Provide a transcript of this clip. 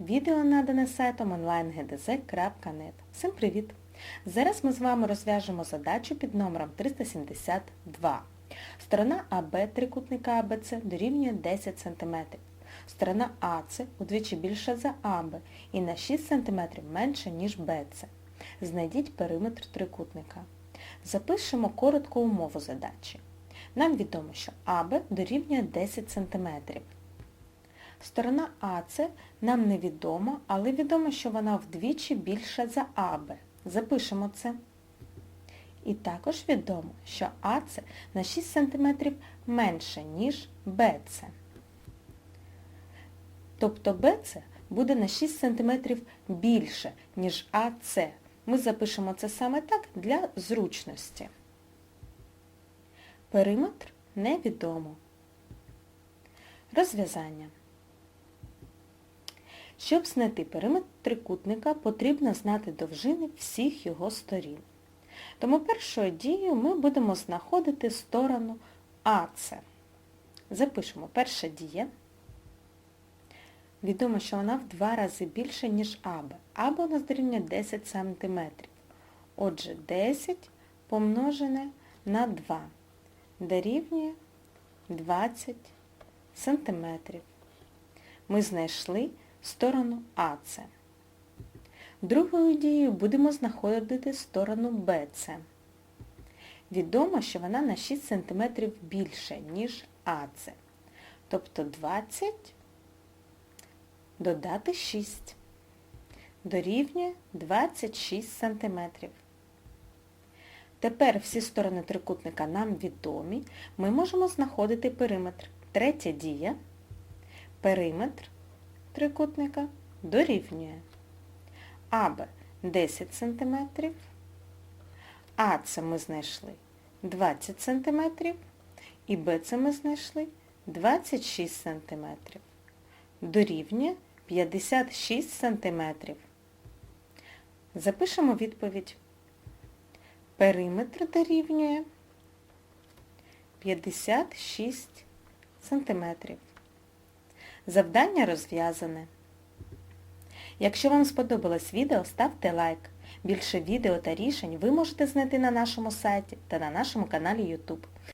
Відео надане сайтом onlinegdz.net. Всім привіт! Зараз ми з вами розв'яжемо задачу під номером 372. Сторона АБ трикутника АБЦ дорівнює 10 см. Сторона АЦ удвічі більша за АБ і на 6 см менше, ніж БЦ. Знайдіть периметр трикутника. Запишемо коротку умову задачі. Нам відомо, що АБ дорівнює 10 см. Сторона АЦ нам невідома, але відомо, що вона вдвічі більша за АБ. Запишемо це. І також відомо, що АЦ на 6 см менше, ніж БЦ. Тобто БЦ буде на 6 см більше, ніж АЦ. Ми запишемо це саме так для зручності. Периметр невідомо. Розв'язання. Щоб знайти периметр трикутника, потрібно знати довжини всіх його сторін. Тому першою дією ми будемо знаходити сторону АЦ. Запишемо перша дія. Відомо, що вона в два рази більша, ніж АБ. АБ у нас дорівнює 10 см. Отже, 10 помножене на 2 дорівнює 20 см. Ми знайшли сторону АЦ. Другою дією будемо знаходити сторону БЦ. Відомо, що вона на 6 см більше, ніж АЦ. Тобто 20 додати 6 дорівнює 26 см. Тепер всі сторони трикутника нам відомі. Ми можемо знаходити периметр. Третя дія. Периметр трикутника дорівнює АБ 10 см, АЦ ми знайшли 20 см і БЦ ми знайшли 26 см. Дорівнює 56 см. Запишемо відповідь. Периметр дорівнює 56 см. Завдання розв'язане. Якщо вам сподобалось відео, ставте лайк. Більше відео та рішень ви можете знайти на нашому сайті та на нашому каналі YouTube.